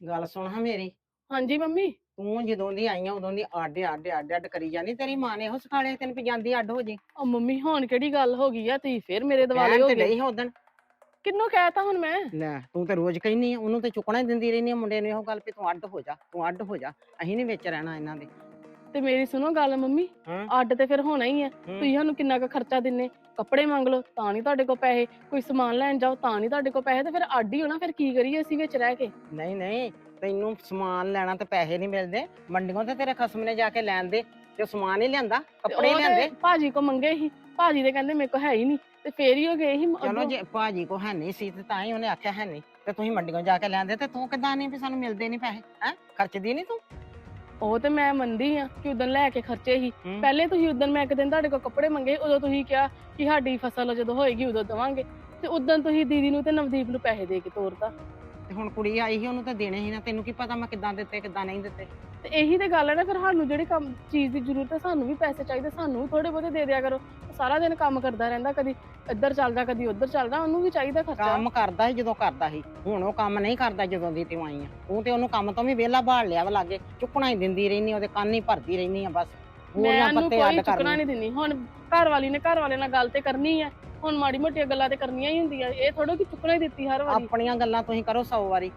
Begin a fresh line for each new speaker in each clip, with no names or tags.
ਗੱਲ ਸੁਣ ਹਾਂ ਮੇਰੀ।
ਹਾਂਜੀ ਮੰਮੀ।
ਤੂੰ ਜਦੋਂ ਦੀ ਆਈ ਆ ਉਦੋਂ ਦੀ ਅੱਡ ਅੱਡ ਅੱਡ ਅੱਡ ਕਰੀ ਜਾਂਦੀ। ਤੇਰੀ ਮਾਂ ਨੇ ਇਹੋ ਸਿਖਾਲਿਆ ਤੈਨੂੰ ਵੀ ਜਾਂਦੀ ਅੱਡ ਹੋ ਜੀ।
ਉਹ ਮੰਮੀ ਹੁਣ ਕਿਹੜੀ ਗੱਲ ਹੋ ਗਈ ਆ? ਤੁਸੀਂ ਫੇਰ ਮੇਰੇ ਦਿਵਾਲੇ ਹੋ
ਤੇ
ਗਏ।
ਨਹੀਂ ਉਦਣ
ਕਿੰਨੂੰ ਕਹਿਤਾ ਹੁਣ ਮੈਂ?
ਲੈ ਤੂੰ ਤੇ ਰੋਜ਼ ਕਹਿੰਨੀ ਉਹਨੂੰ ਤੇ ਚੁੱਕਣਾ ਹੀ ਦਿੰਦੀ ਰਹਿੰਦੀ ਆ ਮੁੰਡੇ ਨੂੰ ਇਹੋ ਗੱਲ ਵੀ ਤੂੰ ਅੱਡ ਹੋ ਜਾ ਤੂੰ ਅੱਡ ਹੋ ਜਾ। ਅਸੀਂ ਨਹੀਂ ਵਿੱਚ ਰਹਿਣਾ ਇਹਨਾਂ ਦੇ।
ਤੇ ਮੇਰੀ ਸੁਣੋ ਗੱਲ ਮੰਮੀ
ਹਾਂ।
ਅੱਡ ਤੇ ਫਿਰ ਹੋਣਾ ਹੀ
ਹੂੰ।
ਤੁਸੀਂ ਸਾਨੂੰ ਕਿੰਨਾ ਕੁ ਖਰਚਾ ਦਿੰਨੇ? ਕੱਪੜੇ ਮੰਗ ਲਓ ਤਾਂ ਨਹੀਂ ਤੁਹਾਡੇ ਕੋਲ ਪੈਸੇ। ਕੋਈ ਸਮਾਨ ਲੈਣ ਜਾਓ ਤਾਂ ਨਹੀਂ ਤੁਹਾਡੇ ਕੋਲ ਪੈਸੇ। ਤੇ ਫਿਰ ਅੱਡ ਹੀ ਹੋਣਾ ਫਿਰ ਕੀ ਕਰੀਏ ਅਸੀਂ ਵਿੱਚ ਰਹਿ ਕੇ?
ਨਹੀਂ ਨਹੀਂ ਤੈਨੂੰ ਸਮਾਨ ਲੈਣਾ ਤੇ ਪੈਸੇ ਨਹੀਂ ਮਿਲਦੇ। ਮੰਡੀਆਂ ਤੇ ਤੇਰੇ ਖਸਮ ਨੇ ਜਾ ਕੇ ਲੈਣ ਦੇ। ਤੇ ਉਹ ਸਮਾਨ ਹੀ ਲਿਆਂਦਾ
ਤੇ
ਕੱਪੜੇ ਹੀ
ਉਹ ਤੇ
ਲਿਆਂਦੇ।
ਭਾਜੀ ਕੋ ਮੰਗੇ ਸੀ। ਭਾਜੀ ਦੇ ਕਹਿੰਦੇ ਮੇਰੇ ਕੋ ਹੈ ਹੀ ਨਹੀਂ ਤੇ ਫੇਰ ਹੀ ਹੋ ਗਏ ਸੀ
ਚਲੋ
ਅੱਗੋਂ।
ਜੇ ਭਾਜੀ ਕੋ ਹੈ ਨਹੀਂ ਸੀ ਤੇ ਤਾਂ ਹੀ ਉਹਨੇ ਆਖਿਆ ਹੈ ਨਹੀਂ। ਤੇ ਤੁਸੀਂ ਮੰਡੀਆਂ ਜਾ ਕੇ ਲੈਂਦੇ ਤੇ ਤੂੰ ਕਿਦਾਂ ਨਹੀਂ ਵੀ ਸਾਨੂੰ ਮਿਲਦੇ ਨਹੀਂ ਪੈਸੇ? ਹੈ? ਖਰਚਦੀ ਨਹੀਂ ਤੂੰ?
ਉਹ ਤੇ ਮੈਂ ਮੰਨਦੀ ਆ ਕਿ ਉਦੋਂ ਲੈ ਕੇ ਖਰਚੇ ਸੀ।
ਹੂੰ।
ਪਹਿਲੇ ਤੁਸੀਂ ਉਦੋਂ ਮੈਂ ਇੱਕ ਦਿਨ ਤੁਹਾਡੇ ਕੋਲ ਕੱਪੜੇ ਮੰਗੇ ਉਦੋਂ ਤੁਸੀਂ ਕਿਹਾ ਕਿ ਸਾਡੀ ਫਸਲ ਜਦੋਂ ਹੋਏਗੀ ਉਦੋਂ ਦਵਾਂਗੇ। ਤੇ ਉਦੋਂ ਤੁਸੀਂ ਦੀਦੀ ਨੂੰ ਤੇ ਨਵਦੀਪ ਨੂੰ ਪੈਸੇ ਦੇ ਕੇ ਤੋਰਤਾ।
ਤੇ ਹੁਣ ਕੁੜੀ ਆਈ ਸੀ ਉਹਨੂੰ ਤਾਂ ਦੇਣੇ ਸੀ ਨਾ ਤੈਨੂੰ ਕੀ ਪਤਾ ਮੈਂ ਕਿੱਦਾਂ ਦਿੱਤੇ ਕਿੱਦਾਂ ਨਹੀਂ ਦਿੱਤੇ।
ਤੇ ਇਹੀ ਤੇ ਗੱਲ ਹੈ ਨਾ ਫਿਰ ਸਾਨੂੰ ਜਿਹੜੀ ਕੰਮ ਚੀਜ਼ ਦੀ ਜ਼ਰੂਰਤ ਹੈ ਸਾਨੂੰ ਵੀ ਪੈਸੇ ਚਾਹੀਦੇ ਸਾਨੂੰ ਵੀ ਥੋੜੇ ਬਹੁਤੇ ਦੇ ਦਿਆ ਕਰੋ। ਸਾਰਾ ਦਿਨ ਕੰਮ ਕਰਦਾ ਰਹਿੰਦਾ ਕਦੀ। ਇੱਧਰ ਚੱਲਦਾ ਕਦੀ ਉੱਧਰ ਚੱਲਦਾ ਉਹਨੂੰ ਵੀ ਚਾਹੀਦਾ ਖਰਚਾ।
ਕੰਮ ਕਰਦਾ ਸੀ ਜਦੋਂ ਕਰਦਾ ਸੀ। ਹੁਣ ਉਹ ਕੰਮ ਨਹੀਂ ਕਰਦਾ ਜਦੋਂ ਦੀ ਤੂੰ ਆਈ ਆ। ਤੂੰ ਤੇ ਉਹਨੂੰ ਕੰਮ ਤੋਂ ਵੀ ਵਿਹਲਾ ਬਾੜ ਲਿਆ ਵਾ ਲਾਗੇ। ਚੁੱਕਣਾ ਹੀ ਦਿੰਦੀ ਰਹਿਨੀ ਉਹਦੇ ਕੰਨ ਹੀ ਭਰਦੀ ਰਹਿਨੀ ਆ ਬਸ।
ਮੈਂ ਉਹਨੂੰ
ਪੱਤੇ
ਕੋਈ
ਅੱਡ
ਚੁੱਕਣਾ
ਕਰਨੇ
ਨਹੀਂ ਦਿੰਦੀ। ਹੁਣ ਘਰ ਵਾਲੀ ਨੇ ਘਰ ਵਾਲੇ ਨਾਲ ਗੱਲ ਤੇ ਕਰਨੀ ਹੈ ਹੁਣ ਮਾੜੀ ਮੋਟੀਆਂ ਗੱਲਾਂ ਤੇ ਕਰਨੀਆਂ ਹੀ ਹੁੰਦੀਆਂ। ਇਹ ਥੋੜੋ ਕਿ ਚੁੱਕਣਾ ਹੀ ਦਿੱਤੀ ਹਰ ਵਾਰੀ।
ਆਪਣੀਆਂ ਗੱਲਾਂ ਤੁਸੀਂ ਕਰੋ 100 ਵਾਰੀ।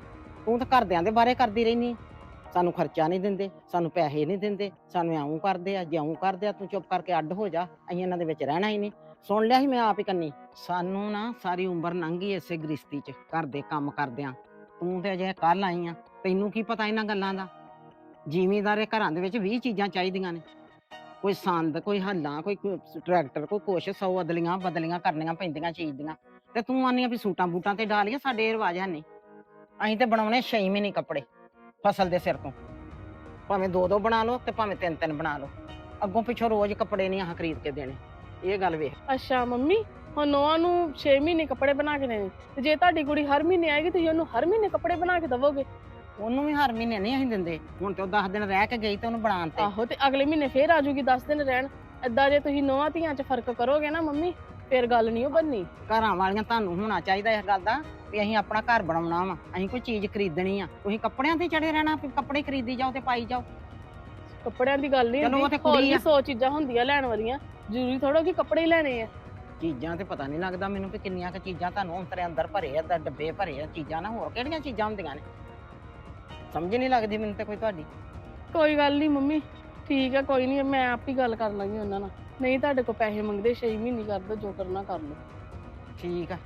ਤੂੰ ਤਾਂ ਘਰਦਿਆਂ ਦੇ ਬਾਰੇ ਕਰਦੀ ਰਹਿਨੀ ਆਂ। ਸਾਨੂੰ ਖਰਚਾ ਨਹੀਂ ਦਿੰਦੇ ਸਾਨੂੰ ਪੈਸੇ ਨਹੀਂ ਦਿੰਦੇ ਸਾਨੂੰ ਐਉਂ ਕਰਦੇ ਆ ਜਿਉਂ ਕਰਦੇ ਆ ਤੂੰ ਚੁੱਪ ਕਰਕੇ ਅੱਡ ਹੋ ਜਾ। ਅਸੀਂ ਇਹਨਾਂ ਦੇ ਵਿੱਚ ਰਹਿਣਾ ਹੀ ਨਹੀਂ। ਸੁਣ ਲਿਆ ਸੀ ਮੈਂ ਆਪ ਹੀ ਕੰਨੀ। ਸਾਨੂੰ ਨਾ ਸਾਰੀ ਉਮਰ ਲੰਘੀ ਇਸੇ ਗ੍ਰਿਸ਼ਤੀ 'ਚ, ਘਰ ਦੇ ਕੰਮ ਕਰਦਿਆਂ। ਤੂੰ ਤੇ ਅਜੇ ਕੱਲ ਆਈ ਆ, ਤੈਨੂੰ ਕੀ ਪਤਾ ਇਹਨਾਂ ਗੱਲਾਂ ਦਾ? ਜ਼ਿਮੀਦਾਰੇ ਘਰਾਂ ਦੇ ਵਿੱਚ 20 ਚੀਜ਼ਾਂ ਚਾਹੀਦੀਆਂ ਨੇ। ਕੋਈ ਸੰਦ, ਕੋਈ ਹੱਲਾ, ਕੋਈ ਕੁ- ਟਰੈਕਟਰ, ਕੋਈ ਕੁਛ, ਸੌ ਅਦਲੀਆਂ ਬਦਲੀਆਂ ਕਰਨੀਆਂ ਪੈਂਦੀਆਂ ਚੀਜ਼ ਦੀਆਂ। ਤੇ ਤੂੰ ਆਨੀ ਆ ਵੀ ਸੂਟਾਂ ਬੂਟਾਂ ਤੇ ਡਾਲੀਆਂ ਸਾਡੇ ਇਹ ਰਿਵਾਜ ਹੈ ਨਹੀਂ। ਅਸੀਂ ਤੇ ਬਣਾਉਣੇ 6 ਮਹੀਨੇ ਕੱਪੜੇ, ਫਸਲ ਦੇ ਸਿਰ ਤੋਂ। ਭਾਵੇਂ ਦੋ ਦੋ ਬਣਾ ਲਓ ਤੇ ਭਾਵੇਂ ਤਿੰਨ ਤਿੰਨ ਬਣਾ ਲਓ। ਅੱਗੋਂ ਪਿੱਛੋਂ ਰੋਜ਼ ਕੱਪੜੇ ਨਹੀਂ ਆਹ ਖਰੀਦ ਕੇ ਦੇਣੇ। ਇਹ ਗੱਲ ਵੇਖ।
ਅੱਛਾ ਮੰਮੀ ਹੁਣ ਨੋਆ ਨੂੰ 6 ਮਹੀਨੇ ਕੱਪੜੇ ਬਣਾ ਕੇ ਦੇਣੇ। ਤੇ ਜੇ ਤੁਹਾਡੀ ਕੁੜੀ ਹਰ ਮਹੀਨੇ ਆਏਗੀ ਤੁਸੀਂ ਉਹਨੂੰ ਹਰ ਮਹੀਨੇ ਕੱਪੜੇ ਬਣਾ ਕੇ ਦਵੋਗੇ?
ਉਹਨੂੰ ਵੀ ਹਰ ਮਹੀਨੇ ਨਹੀਂ ਅਸੀਂ ਦਿੰਦੇ। ਹੁਣ ਤੇ ਉਹ 10 ਦਿਨ ਰਹਿ ਕੇ ਗਈ ਤੇ ਉਹਨੂੰ ਬਣਾਉਣ ਤੇ।
ਆਹੋ ਤੇ ਅਗਲੇ ਮਹੀਨੇ ਫੇਰ ਆ ਜਾਊਗੀ 10 ਦਿਨ ਰਹਿਣ। ਏਦਾਂ ਜੇ ਤੁਸੀਂ ਨੋਆ ਧੀਆਂ 'ਚ ਫ਼ਰਕ ਕਰੋਗੇ ਨਾ ਮੰਮੀ ਫੇਰ ਗੱਲ ਨਹੀਂ ਉਹ ਬੰਨੀ
ਘਰਾਂ ਵਾਲੀਆਂ ਤੁਹਾਨੂੰ ਹੋਣਾ ਚਾਹੀਦਾ ਇਸ ਗੱਲ ਦਾ ਵੀ ਅਸੀਂ ਆਪਣਾ ਘਰ ਬਣਾਉਣਾ ਵਾ। ਅਸੀਂ ਕੋਈ ਚੀਜ਼ ਖਰੀਦਣੀ ਆ। ਤੁਸੀਂ ਕੱਪੜਿਆਂ ਤੇ ਚੜੇ ਰਹਿਣਾ ਵੀ ਕੱਪੜੇ ਖਰੀਦੀ ਜਾਓ ਤੇ ਪਾਈ ਜਾਓ।
ਕੱਪੜਿਆਂ ਦੀ ਗੱਲ ਨਹੀਂ
ਚਲੋ ਉਹ ਤੇ
ਹੋਰ
ਕੁੜੀ
ਵੀ
ਆ।
ਸੌ ਚੀਜ਼ਾਂ ਹੁੰਦੀਆਂ ਲੈਣ ਵਾਲੀਆਂ ਜ਼ਰੂਰੀ ਥੋੜਾ ਕਿ ਕੱਪੜੇ ਹੀ ਲੈਣੇ ਆ।
ਚੀਜ਼ਾਂ ਤੇ ਪਤਾ ਨਹੀਂ ਲੱਗਦਾ ਮੈਨੂੰ ਕਿ ਕਿੰਨੀਆਂ ਕੁ ਚੀਜ਼ਾਂ ਤੁਹਾਨੂੰ ਅੰਤਰੇ ਅੰਦਰ ਭਰੇ ਆ ਦ- ਡੱਬੇ ਭਰੇ ਆ ਚੀਜ਼ਾਂ ਨਾ ਹੋਰ ਕਿਹੜੀਆਂ ਚੀਜ਼ਾਂ ਹੁੰਦੀਆਂ ਨੇ? ਸਮਝ ਨਹੀਂ ਲੱਗਦੀ ਮੈਨੂੰ ਤੇ ਕੋਈ ਤੁਹਾਡੀ।
ਕੋਈ ਗੱਲ ਨਹੀਂ ਮੰਮੀ ਠੀਕ ਆ ਕੋਈ ਨਹੀਂ ਮੈਂ ਆਪ ਹੀ ਗੱਲ ਕਰ ਲਾਂਗੀ ਉਹਨਾਂ ਨਾਲ। ਨਹੀਂ ਤੁਹਾਡੇ ਕੋਲ ਪੈਸੇ ਮੰਗਦੇ 6 ਮਹੀਨੇ ਕਰ ਦੋ ਜੋ ਕਰਨਾ ਕਰ ਲਓ।
ਠੀਕ ਆ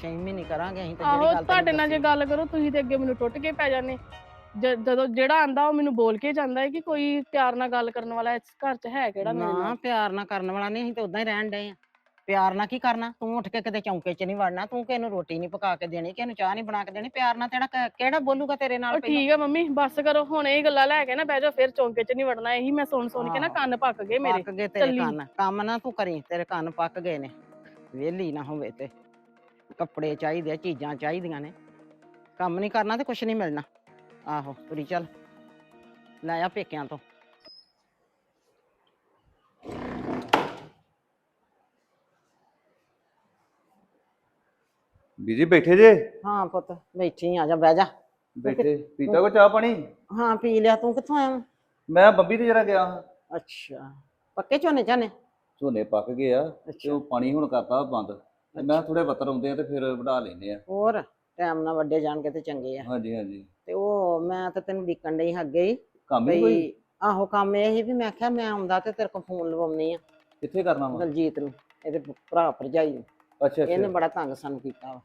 ਛੇ ਮਹੀਨੇ ਕਰਾਂਗੇ ਅਸੀਂ ਤੇ
ਆਹੋ
ਜਿਹੜੀ ਗੱਲ
ਤੁਹਾਡੇ ਨਾਲ ਜੇ। ਗੱਲ ਕਰੋ ਤੁਸੀਂ ਤੇ ਅੱਗੇ ਮੈਨੂੰ ਟੁੱਟ ਕੇ ਪੈ ਜਾਂਦੇ। ਜ- ਜਦੋਂ ਜਿਹੜਾ ਆਂਦਾ ਉਹ ਮੈਨੂੰ ਬੋਲ ਕੇ ਜਾਂਦਾ ਹੈ ਕਿ ਕੋਈ ਪਿਆਰ ਨਾਲ ਗੱਲ ਕਰਨ ਵਾਲਾ ਇਸ ਘਰ 'ਚ ਹੈ ਕਿਹੜਾ ਮੇਰੇ
ਨਾ
ਨਾਲ?
ਪਿਆਰ ਨਾਲ ਕਰਨ ਵਾਲਾ ਨਹੀਂ ਅਸੀਂ ਤੇ ਉਦਾਂ ਹੀ ਰਹਿਣ ਡਏ ਆ। ਪਿਆਰ ਨਾਲ ਕੀ ਕਰਨਾ? ਤੂੰ ਉੱਠ ਕੇ ਕਿਤੇ ਚੌਂਕੇ 'ਚ ਨਹੀਂ ਵੜਨਾ ਤੂੰ ਕਿਸੇ ਨੂੰ ਰੋਟੀ ਨਹੀਂ ਪਕਾ ਕੇ ਦੇਣੀ ਕਿਸੇ ਨੂੰ ਚਾਹ ਨਹੀਂ ਬਣਾ ਕੇ ਦੇਣੀ ਪਿਆਰ ਨਾਲ ਤੇਰਾ ਕ- ਕਿਹੜਾ ਬੋਲੂਗਾ ਤੇਰੇ ਨਾਲ
ਉਹ ਠੀਕ ਆ ਮੰਮੀ ਬੱਸ ਕਰੋ ਹੁਣ ਇਹ ਗੱਲਾਂ ਲੈ ਕੇ ਨਾ ਬਹਿ ਜਾਓ ਫਿਰ ਚੌਂਕੇ 'ਚ ਨਹੀਂ ਵੜਨਾ ਇਹੀ ਮੈਂ ਸੁਣ ਸੁਣ ਕੇ ਨਾ। ਕੰਨ ਪੱਕ ਗਏ ਮੇਰੇ
ਪੱਕ ਗਏ ਤੇਰੇ
ਚੱਲੀ।
ਕੰਨ। ਕੰਮ ਨਾ ਤੂੰ ਕਰੀ ਤੇਰੇ ਕੰਨ ਪੱਕ ਗਏ ਨੇ। ਵਿਹਲੀ ਨਾ ਹੋਵੇ ਤੇ। ਕੱਪੜੇ ਚਾਹੀਦੇ ਆ ਚੀਜ਼ਾਂ ਚਾਹੀਦੀਆਂ ਨੇ। ਕੰਮ ਨਹੀਂ ਕਰਨਾ ਤੇ ਕੁਛ ਨਹੀਂ ਮਿਲਣਾ। ਆਹੋ ਤੁਰੀ ਚੱਲ। ਲੈ ਆ ਪੇਕਿਆਂ ਤੋਂ।
ਬੀਜੀ ਬੈਠੇ ਜੇ?
ਹਾਂ ਪੁੱਤ ਬੈਠੀ ਆ ਜਾ ਬਹਿ ਜਾ।
ਬੈਠੇ ਪੀਤਾ ਕੋ ਚਾਹ ਪਾਣੀ?
ਹਾਂ ਪੀ ਲਿਆ ਤੂੰ ਕਿੱਥੋਂ ਆਇਆ ਵਾਂ?
ਮੈਂ ਬੰਬੀ ਤੇ ਜਰਾ ਗਿਆ ਹਾਂ।
ਅੱਛਾ ਪੱਕੇ ਝੋਨੇ ਝਾਨੇ?
ਝੋਨੇ ਪੱਕ ਗਏ ਆ ਤੇ
ਅੱਛਾ।
ਉਹ ਪਾਣੀ ਹੁਣ ਕਰਤਾ ਬੰਦ। ਤੇ ਮੈਂ ਥੋੜੇ ਬੱਤਰ ਆਉਂਦੇ ਆ ਤੇ ਫਿਰ ਵਢਾ ਲੈਨੇ ਆ।
ਹੋਰ? ਟਾਈਮ ਨਾਲ ਵੱਡੇ ਜਾਣ ਕੇ ਤੇ ਚੰਗੇ ਆ।
ਹਾਂਜੀ ਹਾਂਜੀ।
ਤੇ ਉਹ ਮੈਂ ਤਾਂ ਤੈਨੂੰ ਡਿੱਕਣ ਡਈ ਹਾਂ ਅੱਗੇ ਹੀ।
ਕੰਮ ਹੀ ਕੋਈ?
ਬਈ ਆਹੋ ਕੰਮ ਇਹ ਸੀ ਵੀ ਮੈਂ ਆਖਿਆ ਮੈਂ ਆਉਂਦਾ ਤੇ ਤੇਰੇ ਕੋਲ ਫੋਨ ਲਵਾਉਣੀ ਆ।
ਕਿੱਥੇ ਕਰਨਾ ਵਾ?
ਦਲਜੀਤ ਨੂੰ ਇਹਦੇ ਭਰਾ ਭਰਜਾਈ ਨੂੰ।
ਅੱਛਾ
ਇਹਨੇ
ਅੱਛਾ
ਬੜਾ ਤੰਗ ਸਾਨੂੰ ਕੀਤਾ ਵਾ।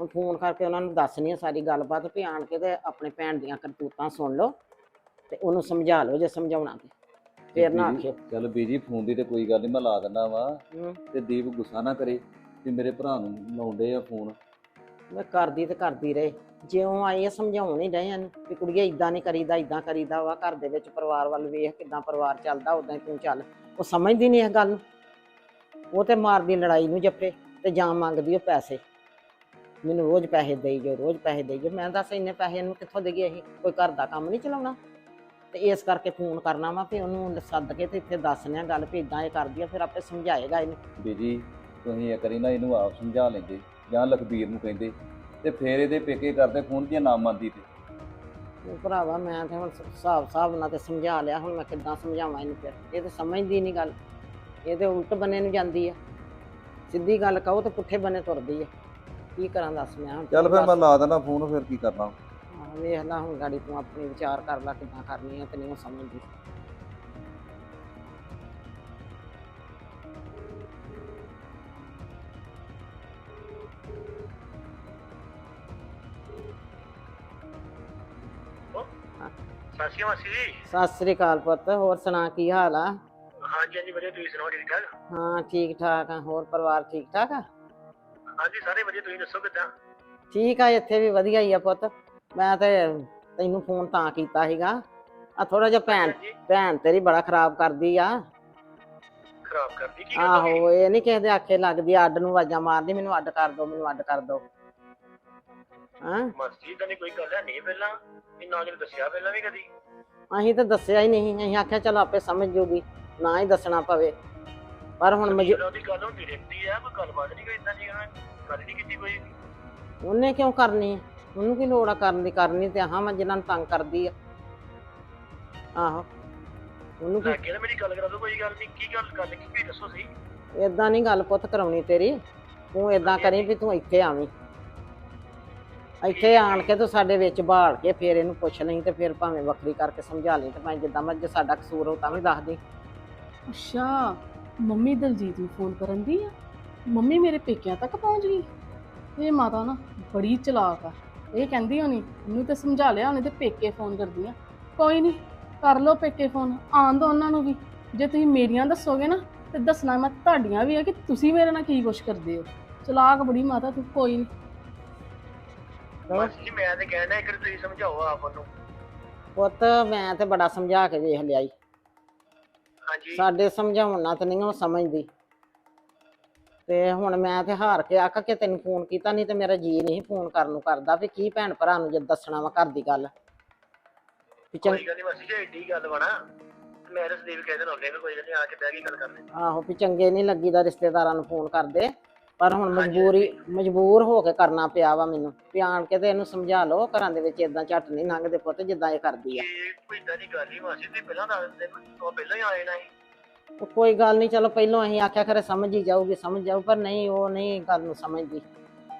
ਹੁਣ ਫੋਨ ਕਰਕੇ ਉਹਨਾਂ ਨੂੰ ਦੱਸਣੀ ਆ ਸਾਰੀ ਗੱਲਬਾਤ ਵੀ ਆਣ ਕੇ ਤੇ ਆਪਣੇ ਭੈਣ ਦੀਆਂ ਕਰਤੂਤਾਂ ਸੁਣ ਲਓ ਤੇ ਉਹਨੂੰ ਸਮਝਾ ਲਓ ਜੇ ਸਮਝਾਉਣਾ ਤੇ। ਫੇਰ ਨਾ ਆਖਿਓ।
ਚੱਲ ਬੀਜੀ ਫੋਨ ਦੀ ਤੇ ਕੋਈ ਗੱਲ ਨਹੀਂ ਮੈਂ ਲਾ ਦਿੰਦਾ ਵਾ।
ਹੂੰ,
ਤੇ ਦੀਪ ਗੁੱਸਾ ਨਾ ਕਰੇ ਵੀ ਮੇਰੇ ਭਰਾ ਨੂੰ ਲਾਉਂਦੇ ਆ ਫੋਨ।
ਮੈਂ ਕਰਦੀ ਤੇ ਕਰਦੀ ਰਹੇ। ਜਿਉਂ ਆਈ ਆ, ਸਮਝਾਉਣ ਹੀ ਰਹੇ ਹਨ ਵੀ ਕੁੜੀਏ ਇਦਾਂ ਨਹੀਂ ਕਰੀਦਾ ਇਦਾਂ ਕਰੀਦਾ ਵਾ। ਘਰ ਦੇ ਵਿੱਚ ਪਰਿਵਾਰ ਵੱਲ ਵੇਖ ਕਿਦਾਂ ਪਰਿਵਾਰ ਚੱਲਦਾ ਉਦਾਂ ਹੀ ਤੂੰ ਚੱਲ। ਉਹ ਸਮਝਦੀ ਨਹੀਂ ਇਹ ਗੱਲ ਨੂੰ। ਉਹ ਤੇ ਮਾਰਦੀ ਲੜਾਈ ਨੂੰ ਜੱਫੇ ਤੇ ਜਾਂ ਮੰਗਦੀ ਉਹ ਪੈਸੇ। ਮੈਨੂੰ ਰੋਜ਼ ਪੈਸੇ ਦੇਈ ਜੋ ਰੋਜ਼ ਪੈਸੇ ਦੇਈ ਜੋ ਮੈਂ ਦੱਸ ਇੰਨੇ ਪੈਸੇ ਇਹਨੂੰ ਕਿੱਥੋਂ ਦੇਈਏ ਅਸੀਂ? ਕੋਈ ਘਰ ਦਾ ਕੰਮ ਨਹੀਂ ਚਲਾਉਣਾ। ਤੇ ਇਸ ਕਰਕੇ ਫੋਨ ਕਰਨਾ ਵਾ ਵੀ ਉਹਨੂੰ ਸੱਦ ਕੇ ਤੇ ਇੱਥੇ ਦੱਸਣਿਆ ਗੱਲ ਵੀ ਇਦਾਂ ਇਹ ਕਰਦੀ ਆ, ਫਿਰ ਆਪੇ ਸਮਝਾਏਗਾ ਇਹਨੂੰ।
ਬੀਜੀ, ਤੁਸੀਂ ਇੱਕ ਵਾਰੀ ਨਾ ਇਹਨੂੰ ਆਪ ਸਮਝਾ ਲੈਂਦੇ। ਜਾਂ ਲਖਬੀਰ ਨੂੰ ਕਹਿੰਦੇ ਤੇ ਫੇਰ ਇਹਦੇ ਪੇਕੇ ਕਰਦੇ ਫੋਨ ਦੀਆਂ ਨਾ ਮੰਨਦੀ ਤੇ।
ਉਹ ਭਰਾਵਾ ਮੈਂ ਤੇ ਹੁਣ ਹਿਸਾਬ ਹਿਸਾਬ ਨਾਲ ਤੇ ਸਮਝਾ ਲਿਆ ਹੁਣ ਮੈਂ ਕਿੱਦਾਂ ਸਮਝਾਵਾਂ ਇਹਨੂੰ ਫਿਰ? ਇਹ ਤੇ ਸਮਝਦੀ ਨਹੀਂ ਗੱਲ। ਇਹ ਤੇ ਉਲਟ ਬੰਨੇ ਨੂੰ ਜਾਂਦੀ ਆ। ਸਿੱਧੀ ਗੱਲ ਕਹੋ ਤੇ ਪੁੱਠੇ ਬੰਨੇ ਤੁਰਦੀ ਆ। ਕੀ ਕਰਾਂ ਦੱਸ ਮੈਂ ਹੁਣ?
ਚੱਲ ਫਿਰ। ਮੈਂ ਲਾ ਦੇਣਾ ਫੋਨ ਫਿਰ ਕੀ ਕਰਨਾ?
ਆਹ ਵੇਖ ਲਾ ਹੁਣ ਗਾੜੀ ਤੂੰ ਆਪਣੀ ਵਿਚਾਰ ਕਰ ਲੈ ਕਿੱਦਾਂ ਕਰਨੀ ਆ ਤੇ ਨਹੀਂ ਉਹ ਸਮਝਦੀ।
ਸਤਿ ਸ਼੍ਰੀ ਅਕਾਲ ਮਾਸੀ ਜੀ।
ਸਤਿ ਸ੍ਰੀ ਅਕਾਲ ਪੁੱਤ ਹੋਰ ਸੁਣਾ ਕੀ ਹਾਲ ਆ?
ਹਾਂਜੀ ਹਾਂਜੀ ਵਧੀਆ ਤੁਸੀਂ ਸੁਣਾਓ ਠੀਕ ਠਾਕ
ਹਾਂ ਠੀਕ ਠਾਕ ਆ ਹੋਰ ਪਰਿਵਾਰ ਠੀਕ ਠਾਕ ਆ?
ਹਾਂਜੀ ਸਾਰੇ ਵਧੀਆ ਤੁਸੀਂ ਦੱਸੋ ਕਿੱਦਾਂ?
ਠੀਕ ਆ ਇੱਥੇ ਵੀ ਵਧੀਆ ਹੀ ਆ ਪੁੱਤ। ਮੈਂ ਤੇ ਤੈਨੂੰ ਫੋਨ ਤਾਂ ਕੀਤਾ ਸੀਗਾ। ਆ ਥੋੜਾ ਜਿਹਾ ਭੈਣ
ਹਾਂਜੀ
ਭੈਣ ਤੇਰੀ ਬੜਾ ਖਰਾਬ ਕਰਦੀ ਆ।
ਖਰਾਬ ਕਰਦੀ ਕੀ ਗੱਲ ਹੋ ਗਈ?
ਆਹੋ ਇਹ ਨਹੀਂ ਕਿਸੇ ਦੇ ਆਖੇ ਲੱਗਦੀ ਅੱਡ ਨੂੰ ਆਵਾਜ਼ਾਂ ਮਾਰਦੀ ਮੈਨੂੰ ਅੱਡ ਕਰ ਦੋ ਮੈਨੂੰ ਅੱਡ ਕਰ ਦੋ। ਹਾਂ?
ਮਾਸੀ ਤਾਂ ਨਹੀਂ ਕੋਈ ਗੱਲ ਹੈ ਨਹੀਂ ਪਹਿਲਾਂ? ਇਹ ਨਾ ਜਿਹਨੂੰ ਦੱਸਿਆ ਪਹਿਲਾਂ ਵੀ ਕਦੀ?
ਅਸੀਂ ਤਾਂ ਦੱਸਿਆ ਹੀ ਨਹੀਂ ਅਸੀਂ ਆਖਿਆ ਚਲੋ ਆਪੇ ਸਮਝ ਜੂਗੀ ਨਾ ਹੀ ਦੱਸਣਾ ਪਵੇ। ਪਰ ਹੁਣ ਮਜ
ਜਦੋਂ ਦੀ ਗੱਲ ਹੁੰਦੀ ਰਹਿੰਦੀ ਆ ਕੋਈ ਗੱਲਬਾਤ ਨਹੀਂ ਕੋਈ ਇਦਾਂ ਦੀ ਗੱਲ ਨਹੀਂ ਕੀਤੀ ਕੋਈ?
ਉਹਨੇ ਕਿਉਂ ਕਰਨੀ ਆ? ਉਹਨੂੰ ਕੀ ਲੋੜ ਆ ਕਰਨ ਦੀ? ਕਰਨੀ ਤੇ ਆਹਾਂ ਮੈਂ ਜਿਨ੍ਹਾਂ ਨੂੰ ਤੰਗ ਕਰਦੀ ਆ। ਆਹੋ। ਉਹਨੂੰ ਕੀ
ਕਿਹਾ ਮੇਰੀ ਗੱਲ ਕਰਾ ਦੋ ਕੋਈ ਗੱਲ ਨਹੀਂ ਕੀ ਗੱਲ ਗੱਲ ਕੀ ਦੱਸੋ ਸਹੀ।
ਏਦਾਂ ਨਹੀਂ ਗੱਲ ਪੁੱਤ ਕਰਾਉਣੀ ਤੇਰੀ। ਤੂੰ ਏਦਾਂ ਕਰੀ ਵੀ ਤੂੰ ਇੱਥੇ ਆਵੀਂ। ਇੱਥੇ ਆਣ ਕੇ ਤੂੰ ਸਾਡੇ ਵਿੱਚ ਬਾਲ ਕੇ ਫੇਰ ਇਹਨੂੰ ਪੁੱਛ ਲਈ ਤੇ ਫਿਰ ਭਾਵੇਂ ਵੱਖਰੀ ਕਰਕੇ ਸਮਝਾ ਲਈ ਤੇ ਭਾਵੇਂ ਜਿੱਦਾਂ ਮੈਂ ਸਾਡਾ ਕਸੂਰ ਹੋ ਤਾਂ ਵੀ ਦੱਸ ਦੇ।
ਅੱਛਾ, ਮੰਮੀ ਦਲਜੀਤ ਨੂੰ ਫੋਨ ਕਰਨ ਦੀ ਆ? ਮੰਮੀ ਮੇਰੇ ਪੇਕਿਆਂ ਤੱਕ ਪਹੁੰਚ ਗਈ। ਇਹ ਮਾਤਾ ਨਾ ਬੜੀ ਚਲਾਕ ਆ। ਇਹ ਕਹਿੰਦੀ ਹੋਣੀ ਇਹਨੂੰ ਤੇ ਸਮਝਾ ਲਿਆ ਉਹਨੇ ਤੇ ਪੇਕੇ ਫੋਨ ਕਰਦੀ ਆ। ਕੋਈ ਨਹੀਂ ਕਰ ਲਓ ਪੇਕੇ ਫੋਨ ਆਉਣ ਦੋ ਉਹਨਾਂ ਨੂੰ ਵੀ। ਜੇ ਤੁਸੀਂ ਮੇਰੀਆਂ ਦੱਸੋਗੇ ਨਾ, ਤੇ ਦੱਸਣਾ ਮੈਂ ਤੁਹਾਡੀਆਂ ਵੀ ਆ ਕਿ ਤੁਸੀਂ ਮੇਰੇ ਨਾਲ ਕੀ ਕੁਛ ਕਰਦੇ ਹੋ। ਚਲਾਕ ਬੜੀ ਮਾਤਾ ਤੂੰ, ਕੋਈ ਨਹੀਂ
ਮਾਸੀ ਜੀ ਮੈਂ ਤਾਂ ਕਹਿਣਾ ਇੱਕ ਵਾਰੀ ਤੁਸੀਂ ਸਮਝਾਓ ਆਪ ਨੂੰ
ਪੁੱਤ ਮੈਂ ਤੇ ਬੜਾ ਸਮਝਾ ਕੇ ਵੇਖ ਲਿਆਈ
ਹਾਂਜੀ।
ਸਾਡੇ ਸਮਝਾਉਣ ਨਾਲ ਤੇ ਨਹੀਂ ਉਹ ਸਮਝਦੀ। ਤੇ ਹੁਣ ਮੈਂ ਤੇ ਹਾਰ ਕੇ ਆਖ ਕੇ ਤੈਨੂੰ ਫੋਨ ਕੀਤਾ ਨਹੀਂ ਤੇ ਮੇਰਾ ਜੀ ਨਹੀਂ ਫੋਨ ਕਰਨ ਨੂੰ ਕਰਦਾ ਵੀ ਕੀ ਭੈਣ ਭਰਾ ਨੂੰ ਜੇ ਦੱਸਣਾ ਵਾ ਘਰ ਦੀ ਗੱਲ। ਵੀ ਚੰਗ-
ਕੋਈ ਗੱਲ ਨਹੀਂ ਮਾਸੀ ਜੀ ਏਡੀ ਗੱਲ ਬਣਾ ਮੈਂ ਤਾਂ ਸੰਦੀਪ ਕਹਿੰਦੇ ਨਾ ਕੋਈ ਗੱਲ ਨਹੀਂ ਆ ਕੇ ਬਹਿ ਕੇ ਗੱਲ ਕਰਨੇ
ਆਹੋ ਵੀ ਚੰਗੇ ਨਹੀਂ ਲੱਗੀਦਾ ਰਿਸ਼ਤੇਦਾਰਾਂ ਨੂੰ ਫੋਨ ਕਰਦੇ। ਪਰ ਹੁਣ ਮਜਬੂਰੀ ਮਜਬੂਰ ਹੋ ਕੇ ਕਰਨਾ ਪਿਆ ਵਾ ਮੈਨੂੰ। ਵੀ ਆਣ ਕੇ ਤੇ ਇਹਨੂੰ ਸਮਝਾ ਲਓ ਘਰਾਂ ਦੇ ਵਿੱਚ ਇਦਾਂ ਝੱਟ ਨਹੀਂ ਲੰਘਦੇ ਪੁੱਤ ਜਿੱਦਾਂ ਇਹ ਕਰਦੀ ਆ।
ਇਹ ਕੋਈ ਇਦਾਂ ਦੀ ਗੱਲ ਨਹੀਂ ਮਾਸੀ ਤੁਸੀਂ ਪਹਿਲਾਂ ਦੱਸ ਦਿੰਦੇ ਉਹ ਪਹਿਲਾਂ ਹੀ ਆਏ ਨਾ ਸੀ
ਉਹ ਕੋਈ ਗੱਲ ਨਹੀਂ ਚਲੋ ਪਹਿਲਾਂ ਅਸੀਂ ਆਖਿਆ ਖਰੇ ਸਮਝ ਹੀ ਜਾਊਗੀ ਸਮਝ ਜਾਊ ਪਰ ਨਹੀਂ ਉਹ ਨਹੀਂ ਗੱਲ ਨੂੰ ਸਮਝਦੀ।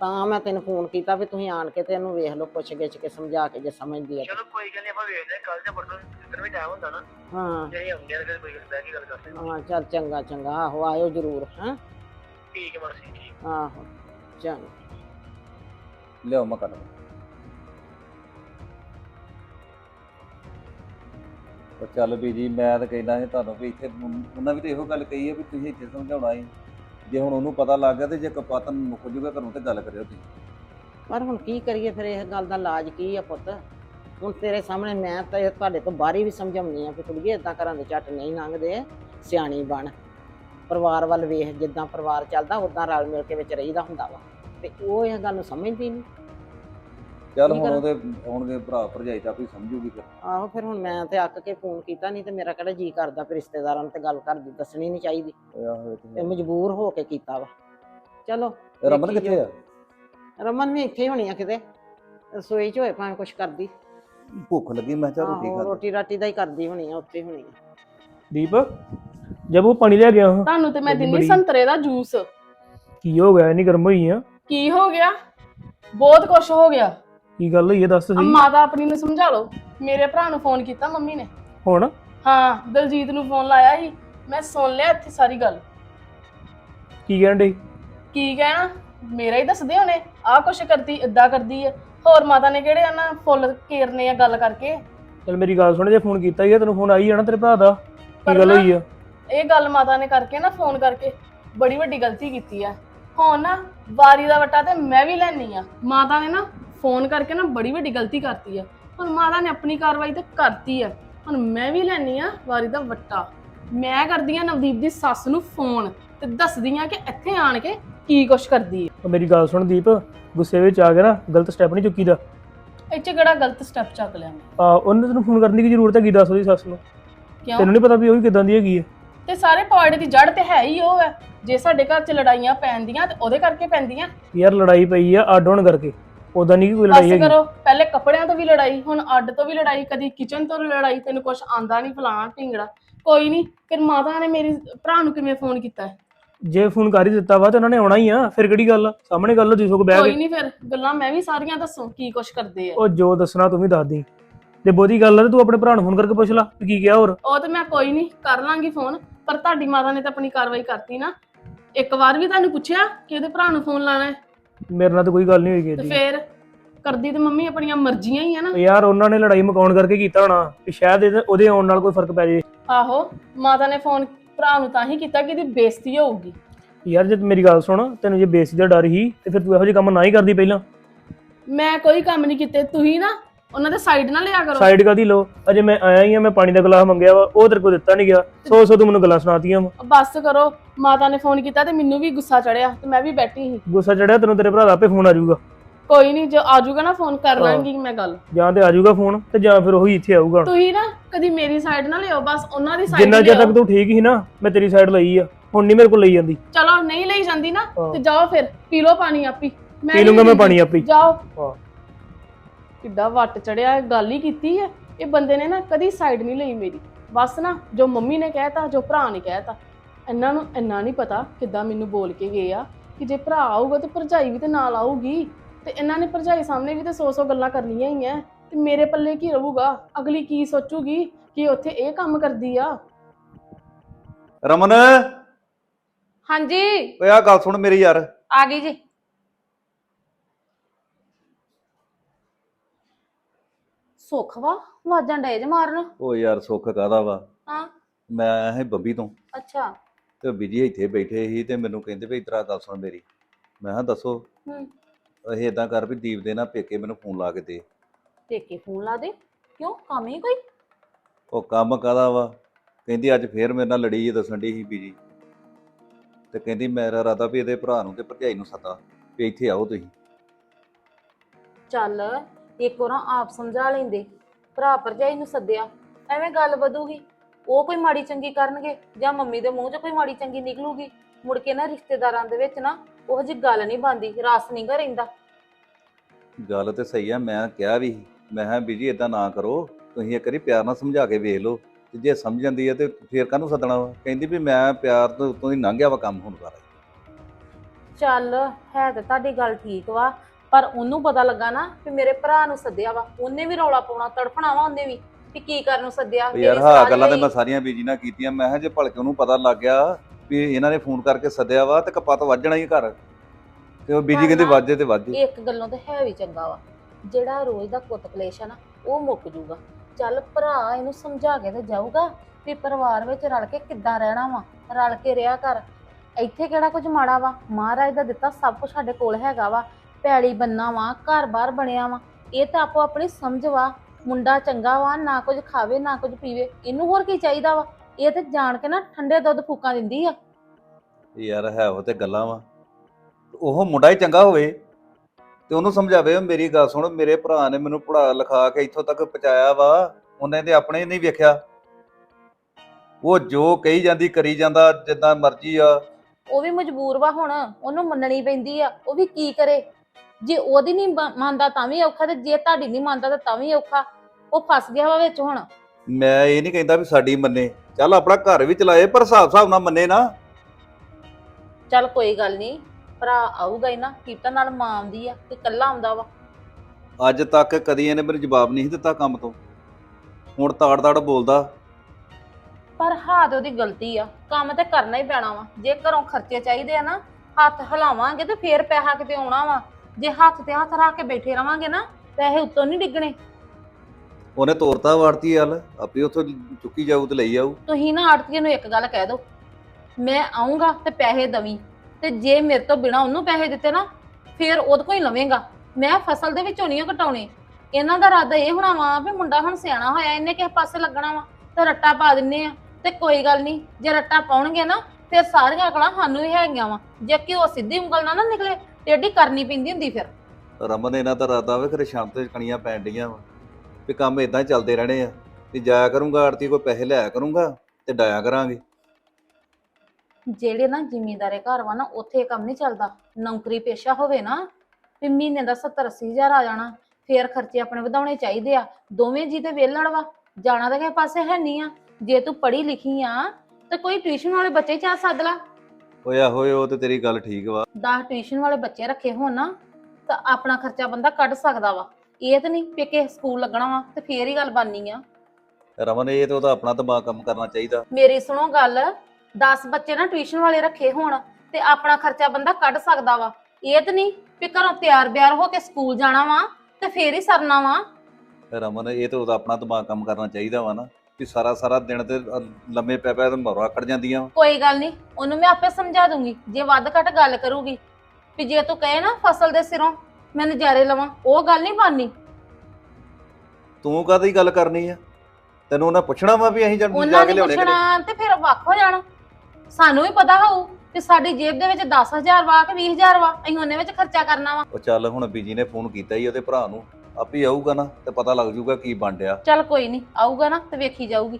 ਤਾਂ ਮੈਂ ਤੈਨੂੰ ਫੋਨ ਕੀਤਾ ਵੀ ਤੁਸੀਂ ਆਣ ਕੇ ਤੇ ਇਹਨੂੰ ਵੇਖ ਲਓ ਪੁੱਛ ਗਿੱਛ ਕੇ ਸਮਝਾ ਕੇ ਜੇ ਸਮਝਦੀ ਆ ਤਾਂ।
ਚਲੋ ਕੋਈ ਗੱਲ ਨਹੀਂ ਆਪਾਂ ਵੇਖਦੇ ਕੱਲ ਜਾਂ ਪਰਸੋਂ ਜਿੱਦਣ ਵੀ ਟਾਈਮ ਹੁੰਦਾ ਨਾ।
ਹਾਂ।
ਜੇ ਅਸੀਂ ਆਉਂਦੇ ਆ ਤਾਂ ਫਿਰ ਕੋਈ ਗੱਲ ਬਹਿ ਕੇ ਗੱਲ ਕਰਦੇ ਹਾਂ।
ਹਾਂ ਚੱਲ ਚੰਗਾ ਚੰਗਾ ਆਹੋ ਆਇਓ ਜ਼ਰੂਰ ਹਾਂ।
ਠੀਕ ਹੈ ਮਾਸੀ ਠੀਕ।
ਆਹੋ
ਚੱਲ। ਵੀ ਜੀ ਮੈਂ ਤਾਂ ਕਹਿੰਦਾ ਸੀ ਤੁਹਾਨੂੰ ਵੀ ਇੱਥੇ ਉਹਨਾਂ ਵੀ ਤਾਂ ਇਹੋ ਗੱਲ ਕਹੀ ਹੈ ਵੀ ਤੁਸੀਂ ਇੱਥੇ ਸਮਝਾਉਣਾ ਸੀ ਜੇ ਹੁਣ ਉਹਨੂੰ ਪਤਾ ਲੱਗ ਗਿਆ ਤੇ ਜੇ ਕਪਾਤਨ ਮੁੱਕ ਜੂਗਾ ਘਰੋਂ ਤੇ ਗੱਲ ਕਰਿਓ ਤੁਸੀਂ।
ਪਰ ਹੁਣ ਕੀ ਕਰੀਏ ਫਿਰ ਇਹ ਗੱਲ ਦਾ ਇਲਾਜ ਕੀ ਆ ਪੁੱਤ? ਹੁਣ ਤੇਰੇ ਸਾਹਮਣੇ ਮੈਂ ਤਾਂ ਇਹ ਤੁਹਾਡੇ ਤੋਂ ਬਾਹਰੀ ਵੀ ਸਮਝਾਉਣੀ ਆ ਕਿ ਕੁੜੀਏ ਇਦਾਂ ਘਰਾਂ ਦੇ ਝੱਟ ਨਹੀਂ ਲੰਘਦੇ ਸਿਆਣੀ ਬਣ। ਪਰਿਵਾਰ ਵੱਲ ਵੇਖ ਜਿੱਦਾਂ ਪਰਿਵਾਰ ਚੱਲਦਾ ਉਦਾਂ ਰਲ ਮਿਲ ਕੇ ਵਿੱਚ ਰਹੀਦਾ ਹੁੰਦਾ ਵਾ। ਤੇ ਉਹ ਇਹ ਗੱਲ ਨੂੰ ਸਮਝਦੀ ਨਹੀਂ
ਚੱਲ ਹੁਣ
ਕਰਾਂ?
ਉਹਦੇ ਆਉਣਗੇ ਭਰਾ ਭਰਜਾਈ ਤਾਂ ਕੋਈ ਸਮਝੂਗੀ ਫਿਰ।
ਆਹੋ ਫਿਰ ਹੁਣ ਮੈਂ ਤੇ ਅੱਕ ਕੇ ਫੋਨ ਕੀਤਾ ਨਹੀਂ ਤੇ ਮੇਰਾ ਕਿਹੜਾ ਜੀ ਕਰਦਾ ਫਿਰ ਰਿਸ਼ਤੇਦਾਰਾਂ ਨੂੰ ਤੇ ਗੱਲ ਕਰਦੀ ਦੱਸਣੀ ਨਹੀਂ ਚਾਹੀਦੀ।
ਇਹ ਆਹੋ ਇਹ ਤਾਂ
ਤੇ
ਹੈ।
ਮਜਬੂਰ ਹੋ ਕੇ ਕੀਤਾ ਵਾ। ਚਲੋ
ਰਮਨ
ਦੇਖੀ
ਕਿੱਥੇ ਆ?
ਰਮਨ ਵੀ ਇੱਥੇ ਹੀ ਹੋਣੀ ਆ ਕਿਤੇ। ਰਸੋਈ 'ਚ ਹੋਏ ਭਾਵੇਂ ਕੁਛ ਕਰਦੀ।
ਭੁੱਖ ਲੱਗੀ ਮੈਂ ਚੱਲ ਰੋਟੀ
ਆਹੋ
ਖਾ
ਰੋਟੀ ਰਾਟੀ ਦਾ ਹੀ ਕਰਦੀ ਹੋਣੀ ਆ ਉੱਥੇ ਹੋਣੀ ਆ।
ਦੀਪ? ਜਦ ਉਹ ਪਾਣੀ ਲੈ ਗਿਆ ਹਾਂ
ਤੁਹਾਨੂੰ ਤੇ ਮੈਂ ਦਿੰਨੀ ਸੰਤਰੇ ਦਾ ਜੂਸ।
ਕੀ ਹੋ ਗਿਆ? ਇੰਨੀ ਗਰਮ ਹੋਈ ਆ।
ਕੀ ਹੋ ਗਿਆ? ਬਹੁਤ ਕੁਛ ਹੋ ਗਿਆ।
ਕੀ ਗੱਲ ਹੋਈ ਹੈ ਦੱਸ ਸਹੀ
ਮਾਤਾ ਆਪਣੀ ਨੂੰ ਸਮਝਾ ਲਓ। ਮੇਰੇ ਭਰਾ ਨੂੰ ਫੋਨ ਕੀਤਾ ਮੰਮੀ ਨੇ।
ਹੁਣ?
ਹਾਂ ਦਲਜੀਤ ਨੂੰ ਫੋਨ ਲਾਇਆ ਸੀ। ਮੈਂ ਸੁਣ ਲਿਆ ਇੱਥੇ ਸਾਰੀ ਗੱਲ।
ਕੀ ਕਹਿਣ ਡੇ
ਕੀ ਕਹਿਣਾ? ਮੇਰਾ ਹੀ ਦੱਸਦੇ ਹੋਣੇ। ਆਹ ਕੁਛ ਕਰਦੀ ਇਦਾਂ ਕਰਦੀ ਹੈ ਹੋਰ ਮਾਤਾ ਨੇ ਕਿਹੜੇ ਆ ਨਾ ਫੁੱਲ ਕੇਰਨੇ ਆ ਗੱਲ ਕਰਕੇ?
ਚਲ ਮੇਰੀ ਗੱਲ ਸੁਣ ਜੇ ਫੋਨ ਕੀਤਾ ਹੀ ਆ ਤੈਨੂੰ ਫੋਨ ਆਈ ਜਾਣਾ ਤੇਰੇ ਭਰਾ ਦਾ।
ਪਰ
ਕੀ ਗੱਲ
ਨਾ-
ਹੋਈ ਆ?
ਇਹ ਗੱਲ ਮਾਤਾ ਨੇ ਕਰਕੇ ਨਾ ਫੋਨ ਕਰਕੇ ਬੜੀ ਵੱਡੀ ਗਲਤੀ ਕੀਤੀ ਆ। ਹੁਣ ਨਾ ਵਾਰੀ ਦਾ ਵਟਾ ਤੇ ਮੈਂ ਵੀ ਲੈਣੀ ਆ। ਮਾਤਾ ਨੇ ਨਾ ਫੋਨ ਕਰਕੇ ਨਾ ਬੜੀ ਵੱਡੀ ਗਲਤੀ ਕਰਤੀ ਆ। ਹੁਣ ਮਾਤਾ ਨੇ ਆਪਣੀ ਕਾਰਵਾਈ ਤੇ ਕਰਤੀ ਆ। ਹੁਣ ਮੈਂ ਵੀ ਲੈਣੀ ਆ ਵਾਰੀ ਦਾ ਵੱਟਾ। ਮੈਂ ਕਰਦੀ ਆ ਨਵਦੀਪ ਦੀ ਸੱਸ ਨੂੰ ਫੋਨ ਤੇ ਦੱਸਦੀ ਆ ਕਿ ਇੱਥੇ ਆਣ ਕੇ ਕੀ ਕੁਛ ਕਰਦੀ ਆ।
ਮੇਰੀ ਗੱਲ ਸੁਣ ਦੀਪ ਗੁੱਸੇ ਵਿੱਚ ਆ ਕੇ ਨਾ ਗਲਤ ਸਟੈਪ ਨਹੀਂ ਚੁੱਕੀਦਾ।
ਇਹ ਚ ਕਿਹੜਾ ਗਲਤ ਸਟੈਪ ਚੱਕ ਲਿਆ ਮੈਂ?
ਆ ਉਹਨੇ ਤੈਨੂੰ ਫੋਨ ਕਰਨ ਦੀ ਕੀ ਜ਼ਰੂਰਤ ਹੈਗੀ ਦੱਸ ਉਹਦੀ ਸੱਸ ਨੂੰ?
ਕਿਉਂ?
ਤੈਨੂੰ ਨਹੀਂ ਪਤਾ ਵੀ ਉਹ ਵੀ ਕਿਦਾਂ ਦੀ ਹੈਗੀ ਹੈ
ਤੇ ਸਾਰੇ ਪਵਾੜੇ ਦੀ ਜੜ ਤੇ ਹੈ ਹੀ ਉਹ ਹੈ। ਜੇ ਸਾਡੇ ਘਰ 'ਚ ਲੜਾਈਆਂ ਪੈਂਦੀਆਂ ਤੇ ਉਹਦੇ ਕਰਕੇ ਪੈਂਦੀਆਂ।
ਯਾਰ ਲੜਾਈ ਪਈ ਆ ਅੱਡ ਹੋਣ ਕਰਕੇ। ਉਦਾਂ ਨਹੀਂ ਕੋਈ ਲੜਾਈ
ਬਸ
ਹੈਗੀ।
ਕਰੋ ਪਹਿਲੇ ਕੱਪੜਿਆਂ ਤੋਂ ਵੀ ਲੜਾਈ ਹੁਣ ਅੱਡ ਤੋਂ ਵੀ ਲੜਾਈ ਕਦੀ ਕਿਚਨ ਤੋਂ ਲੜਾਈ ਤੈਨੂੰ ਕੁਝ ਆਂਦਾ ਨਹੀਂ ਫਲਾਣਾ ਢਿੰਗੜਾ। ਕੋਈ ਨਹੀਂ ਫਿਰ ਮਾਤਾ ਨੇ ਮੇਰੀ ਭਰਾ ਨੂੰ ਕਿਵੇਂ ਫੋਨ ਕੀਤਾ? ਹੈ?
ਜੇ ਫੋਨ ਕਰ ਹੀ ਦਿੱਤਾ ਵਾ ਤੇ ਉਹਨਾਂ ਨੇ ਆਉਣਾ ਹੀ ਆ ਫਿਰ ਕਿਹੜੀ ਗੱਲ ਆ? ਸਾਹਮਣੇ ਗੱਲ ਤੁਸੀਂ ਸੋ ਬਹਿ
ਕੋਈ
ਕੇ।
ਨਹੀਂ ਫਿਰ ਗੱਲਾਂ ਮੈਂ ਵੀ ਸਾਰੀਆਂ ਦੱਸੋ ਕੀ ਕੁਛ ਕਰਦੇ ਆ।
ਉਹ ਜੋ ਦੱਸਣਾ ਤੂੰ ਵੀ ਦੱਸ ਦੀ। ਤੇ ਬਹੁਤੀ ਗੱਲ ਆ ਤੇ ਤੂੰ ਆਪਣੇ ਭਰਾ ਨੂੰ ਫੋਨ ਕਰਕੇ ਪੁੱਛ ਲੈ ਵੀ ਕੀ ਕਿਹਾ ਹੋਰ।
ਉਹ ਤੇ ਮੈਂ ਕੋਈ ਨਹੀਂ ਕਰ ਲਾਂਗੀ ਫੋਨ ਪਰ ਤੁਹਾਡੀ ਮਾਤਾ ਨੇ ਤਾਂ ਆਪਣੀ ਕਾਰਵਾਈ ਕਰਤੀ ਨਾ। ਇੱਕ ਵਾਰ ਵੀ ਤੁਹਾਨੂੰ ਪੁੱਛਿਆ ਕਿ ਉਹਦੇ ਭਰਾ ਨੂੰ ਫੋਨ ਲਾਣਾ ਹੈ?
ਮੇਰੇ ਨਾਲ ਤਾਂ ਕੋਈ ਗੱਲ ਨਹੀਂ ਹੋਈ
ਤੇ ਫੇਰ ਕਰਦੀ ਤੇ ਮੰਮੀ ਆਪਣੀਆਂ ਮਰਜ਼ੀਆਂ ਹੀ ਆ ਨਾ।
ਯਾਰ ਉਹਨਾਂ ਨੇ ਲੜਾਈ ਮਕਾਉਣ ਕਰਕੇ ਕੀਤਾ ਹੋਣਾ। ਕਿ ਸ਼ਾਇਦ ਇਹਦੇ- ਉਹਦੇ ਆਉਣ ਨਾਲ ਕੋਈ ਫ਼ਰਕ ਪੈ ਜੇ।
ਆਹੋ ਮਾਤਾ ਨੇ ਫੋਨ ਭਰਾ ਨੂੰ ਤਾਂ ਹੀ ਕੀਤਾ ਕਿ ਇਹਦੀ ਬੇਇੱਜ਼ਤੀ ਹੋਊਗੀ।
ਯਾਰ ਜੇ ਮੇਰੀ ਗੱਲ ਸੁਣ ਤੈਨੂੰ ਜੇ ਬੇਇੱਜ਼ਤੀ ਦਾ ਡਰ ਹੀ ਤੇ ਫਿਰ ਤੂੰ ਇਹੋ ਜਿਹੇ ਕੰਮ ਨਾ ਹੀ ਕਰਦੀ ਪਹਿਲਾਂ।
ਮੈਂ ਕੋਈ ਕੰਮ ਨਹੀਂ ਕੀਤੇ ਤੁਸੀਂ ਨਾ ਉਹਨਾਂ ਦੇ ਸਾਈਡ ਨਾ ਲਿਆ ਕਰੋ।
ਸਾਈਡ ਕਾਦੀ ਲੋ ਅਜੇ ਮੈਂ ਆਇਆ ਹੀ ਆ ਮੈਂ ਪਾਣੀ ਦਾ ਗਲਾਸ ਮੰਗਿਆ ਵਾ ਉਹ ਤੇਰੇ ਕੋਲ ਦਿੱਤਾ ਨਹੀਂ ਗਿਆ। ਸੋ ਸੋ ਤੂੰ ਮੈਨੂੰ ਗੱਲਾਂ ਸੁਣਾਤੀਆਂ ਵਾ।
ਬਸ ਕਰੋ ਮਾਤਾ ਨੇ ਫੋਨ ਕੀਤਾ ਤੇ ਮੈਨੂੰ ਵੀ ਗੁੱਸਾ ਚੜਿਆ ਤੇ ਮੈਂ ਵੀ ਬੈਠੀ ਸੀ।
ਗੁੱਸਾ ਚੜਿਆ ਤੈਨੂੰ ਤੇਰੇ ਭਰਾ ਦਾ ਆਪੇ ਫੋਨ ਆ ਜਾਊਗਾ।
ਕੋਈ ਨਹੀਂ ਜੋ ਆਜੂਗਾ ਨਾ ਫੋਨ ਕਰ
ਹਾਂ।
ਲਾਂਗੀ ਮੈਂ ਗੱਲ।
ਜਾਂ ਤੇ ਆ ਜਾਊਗਾ ਫੋਨ ਤੇ ਜਾਂ ਫਿਰ ਉਹੀ ਇੱਥੇ ਆਊਗਾ
ਤੁਸੀਂ ਨਾ ਕਦੀ ਮੇਰੀ ਸਾਈਡ ਨਾ ਲਿਓ ਬਸ ਉਹਨਾਂ ਦੀ ਸਾਈਡ
ਜਿੰਨਾ ਚਿਰ ਤੱਕ ਤੂੰ ਠੀਕ ਸੀ ਨਾ ਮੈਂ ਤੇਰੀ ਸਾਈਡ ਲਈ ਆ। ਹੁਣ ਨਹੀਂ ਮੇਰੇ ਕੋਲ ਲਈ ਜਾਂਦੀ।
ਚਲੋ ਨਹੀਂ ਲਈ ਜਾਂਦੀ ਨਾ
ਹਾਂ।
ਤੇ ਜਾਓ ਫਿਰ ਪੀ ਲਓ ਪਾਣੀ ਆਪੀ।
ਪੀ ਲੂੰਗਾ ਮੈਂ। ਪਾਣੀ ਆਪੇ। ਹੀ।
ਜਾਓ।
ਹਾਂ।
ਕਿੱਡਾ ਵੱਟ ਚੜਿਆ ਗੱਲ ਹੀ ਕੀਤੀ ਹੈ ਇਹ ਬੰਦੇ ਨੇ ਨਾ ਕਦੀ ਸਾਈਡ ਨਹੀਂ ਲਈ ਮੇਰੀ। ਬਸ ਨਾ ਜੋ ਮੰਮੀ ਨੇ ਕਹਿਤਾ ਜੋ ਭਰਾ ਨੇ ਕਹਿਤਾ ਇਹਨਾਂ ਨੂੰ ਇੰਨਾ ਨਹੀਂ ਪਤਾ ਕਿੱਦਾਂ ਮੈਨੂੰ ਬੋਲ ਕੇ ਗਏ ਆ ਕਿ ਜੇ ਭਰਾ ਆਊਗਾ ਤੇ ਭਰਜਾਈ ਵੀ ਤੇ ਨਾਲ ਆਊਗੀ ਤੇ ਇਹਨਾਂ ਨੇ ਭਰਜਾਈ ਸਾਹਮਣੇ ਵੀ ਤੇ ਸੌ ਸੌ ਗੱਲਾਂ ਕਰਨੀਆਂ ਹੀ ਐ ਤੇ ਮੇਰੇ ਪੱਲੇ ਕੀ ਰਹੂਗਾ? ਅਗਲੀ ਕੀ ਸੋਚੂਗੀ ਕਿ ਉੱਥੇ ਇਹ ਕੰਮ ਕਰਦੀ ਆ?
ਰਮਨ?
ਹਾਂਜੀ।
ਓਏ ਆ ਗੱਲ ਸੁਣ ਮੇਰੀ ਯਾਰ।
ਆ ਗਈ ਜੀ। ਸੁੱਖ ਵਾ ਵਾਜਾਂ ਡੇ ਜੇ ਮਾਰਨ।
ਓ ਯਾਰ ਸੁੱਖ ਕਾਦਾ ਵਾ?
ਹਾਂ।
ਮੈਂ ਸੀ ਬੰਬੀ ਤੋਂ।
ਅੱਛਾ।
ਤੇ ਬੀਜੀ ਇੱਥੇ ਬੈਠੇ ਸੀ ਤੇ ਮੈਨੂੰ ਕਹਿੰਦੇ ਵੀ ਤੇਰਾ ਗੱਲ ਸੁਣ ਮੇਰੀ। ਮੈਂ ਕਿਹਾ ਦੱਸੋ।
ਹੂੰ।
ਇਹ ਇਦਾਂ ਕਰ ਵੀ ਦੀਪ ਦੇ ਨਾ ਪੇਕੇ ਮੈਨੂੰ ਫੋਨ ਲਾ ਕੇ ਦੇ।
ਦੇਖੇ ਫੋਨ ਲਾ ਦੇ? ਕਿਉਂ? ਕੰਮ ਹੀ ਕੋਈ?
ਉਹ ਕੰਮ ਕਾਦਾ ਵਾ? ਕਹਿੰਦੀ ਅੱਜ ਫੇਰ ਮੇਰੇ ਨਾਲ ਲੜੀ ਜੇ ਦੱਸਣ ਦੀ ਸੀ ਬੀਜੀ। ਤੇ ਕਹਿੰਦੀ ਮੇਰਾ ਇਰਾਦਾ ਵੀ ਇਹਦੇ ਭਰਾ ਨੂੰ ਤੇ ਭਰਜਾਈ ਨੂੰ ਸੱਦਾ ਵੀ ਇੱਥੇ ਆਓ ਤੁਸੀਂ।
ਚੱਲ। ਇੱਕ ਵਾਰ ਆਪ ਸਮਝਾ ਲੈਂਦੇ। ਭਰਾ ਭਰਜਾਈ ਨੂੰ ਸੱਦਿਆ ਐਵੇਂ ਗੱਲ ਵਧੂਗੀ? ਉਹ ਕੋਈ ਮਾੜੀ ਚੰਗੀ ਕਰਨਗੇ ਜਾਂ ਮੰਮੀ ਦੇ ਮੂੰਹ 'ਚ ਕੋਈ ਮਾੜੀ ਚੰਗੀ ਨਿਕਲੂਗੀ? ਮੁੜ ਕੇ ਨਾ ਰਿਸ਼ਤੇਦਾਰਾਂ ਦੇ ਵਿੱਚ ਨਾ ਉਹ ਜਿਹੀ ਗੱਲ ਨਹੀਂ ਬਣਦੀ ਰਸ ਨਹੀਂ ਗਾ ਰਹਿੰਦਾ।
ਗੱਲ ਤੇ ਸਹੀ ਆ ਮੈਂ ਕਿਹਾ ਵੀ। ਮੈਂ ਕਿਹਾ ਬੀਜੀ ਇਦਾਂ ਨਾ ਕਰੋ ਤੁਸੀਂ ਇੱਕ ਵਾਰੀ ਪਿਆਰ ਨਾਲ ਸਮਝਾ ਕੇ ਵੇਖ ਲਓ। ਤੇ ਜੇ ਸਮਝ ਜਾਂਦੀ ਹੈ ਤੇ ਫੇਰ ਕਾਹਨੂੰ ਸੱਦਣਾ ਵਾ? ਕਹਿੰਦੀ ਵੀ ਮੈਂ ਪਿਆਰ ਤੋਂ ਉੱਤੋਂ ਦੀ ਲੰਘ ਗਿਆ ਵਾ ਕੰਮ ਹੁਣ ਕਰ।
ਚੱਲ ਹੈ ਤੇ ਤੁਹਾਡੀ ਗੱਲ ਠੀਕ ਵਾ। ਪਰ ਉਹਨੂੰ ਪਤਾ ਲੱਗਾ ਨਾ ਕਿ ਮੇਰੇ ਭਰਾ ਨੂੰ ਸੱਦਿਆ ਵਾ ਉਹਨੇ ਵੀ ਰੌਲਾ ਪਾਉਣਾ ਤੜਫਣਾ ਵਾ ਉਹਨੇ ਵੀ ਕਿ ਕੀ ਕਰਨ ਨੂੰ ਸੱਦਿਆ
ਯਾਰ
ਮੇਰੀ
ਹਾਂ ਗੱਲਾਂ ਤੇ। ਮੈਂ ਸਾਰੀਆਂ ਬੀਜੀ ਨਾਲ ਕੀਤੀਆਂ ਮੈਂ ਕਿਹਾ ਜੇ ਭਲਕੇ ਉਹਨੂੰ ਪਤਾ ਲੱਗ ਗਿਆ ਵੀ ਇਹਨਾਂ ਨੇ ਫੋਨ ਕਰਕੇ ਸੱਦਿਆ ਵਾ ਤੇ ਕਪੱਤ ਵੱਜਣਾ ਹੀ ਘਰ। ਤੇ ਉਹ ਬੀਜੀ ਕਹਿੰਦੀ ਵੱਜੇ ਤੇ ਵੱਜੇ
ਇੱਕ ਗੱਲੋਂ ਤੇ ਹੈ ਵੀ ਚੰਗਾ ਵਾ ਜਿਹੜਾ ਰੋਜ਼ ਦਾ ਕੁੱਤ ਕਲੇਸ਼ ਆ ਨਾ ਉਹ ਮੁੱਕ ਜੂਗਾ ਚੱਲ ਭਰਾ ਇਹਨੂੰ ਸਮਝਾ ਕੇ ਤੇ ਜਾਊਗਾ ਵੀ ਪਰਿਵਾਰ ਵਿੱਚ ਰਲ ਕੇ ਕਿੱਦਾਂ ਰਹਿਣਾ ਵਾ ਰਲ ਕੇ ਰਿਹਾ ਕਰ। ਇੱਥੇ ਕਿਹੜਾ ਕੁਝ ਮਾੜਾ ਵਾ? ਮਹਾਰਾਜ ਦਾ ਦਿੱਤਾ ਸਭ ਕੁਝ ਸਾਡੇ ਕੋਲ ਹੈਗਾ ਵਾ। ਪੈਲੀ ਬੰਨਾ ਵਾ ਘਰ-ਬਾਰ ਬਣਿਆ ਵਾ। ਇਹ ਤਾਂ ਆਪੋ ਆਪਣੀ ਸਮਝ ਵਾ ਮੁੰਡਾ ਚੰਗਾ ਵਾ ਨਾ ਕੁਝ ਖਾਵੇ ਨਾ ਕੁਝ ਪੀਵੇ। ਇਹਨੂੰ ਹੋਰ ਕੀ ਚਾਹੀਦਾ ਵਾ? ਇਹ ਤੇ ਜਾਣ ਕੇ ਨਾ ਠੰਡੇ ਦੁੱਧ ਫੂਕਾਂ ਦਿੰਦੀ ਆ।
ਯਾਰ ਹੈ ਉਹ ਤੇ ਗੱਲਾਂ ਵਾ। ਉਹ ਮੁੰਡਾ ਹੀ ਚੰਗਾ ਹੋਵੇ ਤੇ ਉਹਨੂੰ ਸਮਝਾਵੇ ਮੇਰੀ ਗੱਲ ਸੁਣ ਮੇਰੇ ਭਰਾ ਨੇ ਮੈਨੂੰ ਪੜਾ ਲਿਖਾ ਕੇ ਇੱਥੋਂ ਤੱਕ ਪਹੁੰਚਾਇਆ ਵਾ ਉਹਨੇ ਤੇ ਆਪਣੇ ਨਹੀਂ ਵੇਖਿਆ। ਉਹ ਜੋ ਕਹੀ ਜਾਂਦੀ ਕਰੀ ਜਾਂਦਾ ਜਿੱਦਾਂ ਮਰਜ਼ੀ ਆ।
ਉਹ ਵੀ ਮਜਬੂਰ ਵਾ ਹੁਣ ਉਹਨੂੰ ਮੰਨਣੀ ਪੈਂਦੀ ਆ। ਉਹ ਵੀ ਕੀ ਕਰੇ? ਜੇ ਉਹਦੀ ਨਹੀਂ ਮੰਨਦਾ ਤਾਂ ਵੀ ਔਖਾ ਤੇ ਜੇ ਤੁਹਾਡੀ ਨਹੀਂ ਮੰਨਦਾ ਤਾਂ ਵੀ ਔਖਾ। ਉਹ ਫਸ ਗਿਆ ਵਾ ਵਿੱਚ ਹੁਣ।
ਮੈਂ ਇਹ ਨਹੀਂ ਕਹਿੰਦਾ ਵੀ ਸਾਡੀ ਮੰਨੇ। ਚੱਲ ਆਪਣਾ ਘਰ ਵੀ ਚਲਾਏ ਪਰ ਹਿਸਾਬ ਹਿਸਾਬ ਨਾਲ ਮੰਨੇ ਨਾ।
ਚੱਲ ਕੋਈ ਗੱਲ ਨਹੀਂ ਭਰਾ ਆਊਗਾ ਹੀ ਨਾ ਕੀਰਤਨ ਨਾਲ ਮਾਂ ਆਉਂਦੀ ਆ ਤੇ ਕੱਲਾ ਆਉਂਦਾ ਵਾ।
ਅੱਜ ਤੱਕ ਕਦੀ ਇਹਨੇ ਮੈਨੂੰ ਜਵਾਬ ਨਹੀਂ ਦਿੱਤਾ ਕੰਮ ਤੋਂ। ਹੁਣ ਤਾੜ ਤਾੜ ਬੋਲਦਾ।
ਪਰ ਹਾਂ ਤੇ ਉਹਦੀ ਗਲਤੀ ਆ ਕੰਮ ਤੇ ਕਰਨਾ ਹੀ ਪੈਣਾ ਵਾ। ਜੇ ਘਰੋਂ ਖਰਚੇ ਚਾਹੀਦੇ ਆ ਨਾ ਹੱਥ ਹਿਲਾਵਾਂਗੇ ਤੇ ਫੇਰ ਪੈਸਾ ਕਿਤੇ ਆਉਣਾ ਵਾ। ਜੇ ਹੱਥ ਤੇ ਹੱਥ ਰੱਖ ਕੇ ਬੈਠੇ ਰਵਾਂਗੇ ਨਾ ਪੈਸੇ ਉੱਤੋਂ ਨਹੀਂ ਡਿੱਗਣੇ।
ਉਹਨੇ ਤੋਰਤਾ ਵਾਰਤੀ ਹਲ ਆਪੇ ਉੱਥੋਂ ਚੁੱਕੀ ਜਾਊ ਤੇ ਲਈ ਆਊ।
ਤੁਸੀਂ ਨਾ ਆੜਤੀਏ ਨੂੰ ਇੱਕ ਗੱਲ ਕਹਿ ਦਿਓ ਮੈਂ ਆਉਂਗਾ ਤੇ ਪੈਸੇ ਦਵੀਂ ਤੇ ਜੇ ਮੇਰੇ ਤੋਂ ਬਿਨਾ ਉਹਨੂੰ ਪੈਸੇ ਦਿੱਤੇ ਨਾ ਫਿਰ ਉਹਦੇ ਕੋਲ ਹੀ ਲਵੇਂਗਾ। ਮੈਂ ਫਸਲ ਦੇ ਵਿੱਚੋਂ ਨਹੀਂ ਘਟਾਉਣੇ ਇਹਨਾਂ ਦਾ ਇਰਾਦਾ ਇਹ ਹੋਣਾ ਵਾ ਵੀ ਮੁੰਡਾ ਹੁਣ ਸਿਆਣਾ ਹੋਇਆ ਇਹਨੇ ਕਿਸੇ ਪਾਸੇ ਲੱਗਣਾ ਵਾ ਤੇ ਰੱਟਾ ਪਾ ਦਿੰਨੇ ਆ ਤੇ ਕੋਈ ਗੱਲ ਨਹੀਂ ਜੇ ਰੱਟਾ ਪਾਉਣਗੇ ਨਾ ਫਿਰ ਸਾਰੀਆਂ ਅਕਲਾਂ ਸਾਨੂੰ ਹੀ ਹੈਗੀਆਂ ਵਾ। ਜੇ ਕਿ ਉਹ ਸਿੱਧੀ ਉਂਗਲ ਨਾਲ ਨਾ ਨਿਕਲੇ ਟੇਢੀ ਕਰਨੀ ਪੈਂਦੀ ਹੁੰਦੀ ਫਿਰ।
ਰਮਨ ਨੇ ਇਹਨਾਂ ਦਾ ਰਾਦਾ ਵੇ ਖਰੇ ਸ਼ਾਮ ਤੇ ਕਣੀਆਂ ਪੈਣ ਡੀਆਂ ਵਾ ਵੀ ਕੰਮ ਇਦਾਂ ਹੀ ਚੱਲਦੇ ਰਹਿਣੇ ਆ ਵੀ ਜਾਇਆ ਕਰੂੰਗਾ ਆੜਤੀ ਕੋਈ ਪੈਸੇ ਲਿਆਇਆ ਕਰੂੰਗਾ ਤੇ ਡਾਇਆ ਕਰਾਂਗੇ।
ਜਿਹੜੇ ਨਾ ਜ਼ਿਮੀਂਦਾਰੇ ਘਰ ਵਾ ਨਾ ਉੱਥੇ ਇਹ ਕੰਮ ਨਹੀਂ ਚੱਲਦਾ। ਨੌਕਰੀ ਪੇਸ਼ਾ ਹੋਵੇ ਨਾ ਵੀ ਮਹੀਨੇ ਦਾ 70 ਅੱਸੀ ਹਜ਼ਾਰ ਆ ਜਾਣਾ ਫੇਰ ਖਰਚੇ ਆਪਣੇ ਵਧਾਉਣੇ ਚਾਹੀਦੇ ਆ। ਦੋਵੇਂ ਜੀ ਤੇ ਵੇਲਣ ਵਾ ਜਾਣਾ ਤਾਂ ਕਿਸੇ ਪਾਸੇ ਹੈ ਨਹੀਂ ਆ। ਜੇ ਤੂੰ ਪੜ੍ਹੀ ਲਿਖੀ ਆ ਤੇ ਕੋਈ ਟਿਊਸ਼ਨ ਵਾਲੇ ਬੱਚੇ ਚਾਹ ਸੱਦ ਲਾ।
ਓਏ ਆਹੋ ਉਹ ਤੇ ਤੇਰੀ ਗੱਲ ਠੀਕ ਵਾ।
10 ਟਿਊਸ਼ਨ ਵਾਲੇ ਬੱਚੇ ਰੱਖੇ ਹੋਣ ਨਾ ਤਾਂ ਆਪਣਾ ਖਰਚਾ ਬੰਦਾ ਕੱਢ ਸਕਦਾ ਵਾ। ਇਹ ਤਾਂ ਨਹੀਂ ਕਿਸੇ ਸਕੂਲ ਲੱਗਣਾ ਵਾ ਤੇ ਫੇਰ ਹੀ ਗੱਲ ਬਣਨੀ ਆ।
ਰਮਨ ਇਹ ਤੇ ਉਹਦਾ ਆਪਣਾ ਦਿਮਾਗ ਕੰਮ ਕਰਨਾ ਚਾਹੀਦਾ।
ਮੇਰੀ ਸੁਣੋ ਗੱਲ 10 ਬੱਚੇ ਨਾ ਟਿਊਸ਼ਨ ਵਾਲੇ ਰੱਖੇ ਹੋਣ ਤੇ ਆਪਣਾ ਖਰਚਾ ਬੰਦਾ ਕੱਢ ਸਕਦਾ ਵਾ। ਇਹ ਤਾਂ ਨਹੀਂ ਵੀ ਘਰੋਂ ਤਿਆਰ ਬਿਆਰ ਹੋ ਕੇ ਸਕੂਲ ਜਾਣਾ ਵਾ ਤੇ ਫੇਰ ਹੀ ਸਰਨਾ ਵਾ।
ਰਮਨ ਇਹ ਤੇ ਉਹਦਾ ਆਪਣਾ ਦਿਮਾਗ ਕੰਮ ਕਰਨਾ ਚਾਹੀਦਾ ਵਾ ਨਾ। ਵੀ ਸਾਰਾ ਸਾਰਾ ਦਿਨ ਤੇ ਅ, ਲੰਮੇ ਪੈ ਪੈ ਤੇ ਮੋਰਾ ਖੜ ਜਾਂਦੀਆਂ ਵਾਂ।
ਕੋਈ ਗੱਲ ਨਹੀਂ ਉਹਨੂੰ ਮੈਂ ਆਪੇ ਸਮਝਾ ਦੂੰਗੀ। ਜੇ ਵੱਧ ਘੱਟ ਗੱਲ ਕਰੂਗੀ ਵੀ ਜੇ ਤੂੰ ਕਹੇ ਨਾ ਫਸਲ ਦੇ ਸਿਰੋਂ ਮੈਂ ਨਜ਼ਾਰੇ ਲਵਾਂ ਉਹ ਗੱਲ ਨਹੀਂ ਬਣਨੀ।
ਤੂੰ ਕਾਹਦੀ ਗੱਲ ਕਰਨੀ ਆ? ਤੈਨੂੰ ਉਹਨਾਂ ਪੁੱਛਣਾ ਵਾ ਵੀ ਅਸੀਂ ਜਾ ਜਾ
ਉਹਨਾਂ
ਕੇ
ਨੇ
ਲਿਆਉਣੇ ਕਿਹੜੇ
ਪੁੱਛਣਾ ਤੇ ਫਿਰ ਵੱਖ ਹੋ ਜਾਣਾ। ਸਾਨੂੰ ਵੀ ਪਤਾ ਹੋਊ ਕਿ ਸਾਡੀ ਜੇਬ ਦੇ ਵਿੱਚ 10000 ਵਾ ਕਿ 20000 ਵਾ। ਅਸੀਂ ਉਹਨੇ ਵਿੱਚ ਖਰਚਾ ਕਰਨਾ ਵਾ।
ਉਹ ਚੱਲ ਹੁਣ ਬੀਜੀ ਨੇ ਫੋਨ ਕੀਤਾ ਹੀ ਉਹਦੇ ਭਰਾ ਨੂੰ। ਆਪੇ ਆਊਗਾ ਨਾ ਤੇ ਪਤਾ ਲੱਗ ਜਾਊਗਾ ਕੀ ਬਣ ਡਿਆ
ਚੱਲ ਕੋਈ ਨਹੀਂ ਆਊਗਾ ਨਾ ਤੇ ਵੇਖੀ ਜਾਊਗੀ।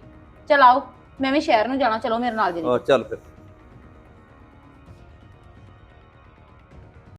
ਚਲ ਆਓ ਮੈਂ ਵੀ ਸ਼ਹਿਰ ਨੂੰ ਜਾਣਾ ਚਲੋ ਮੇਰੇ ਨਾਲ ਜੀ
ਆਹ ਚੱਲ ਫਿਰ।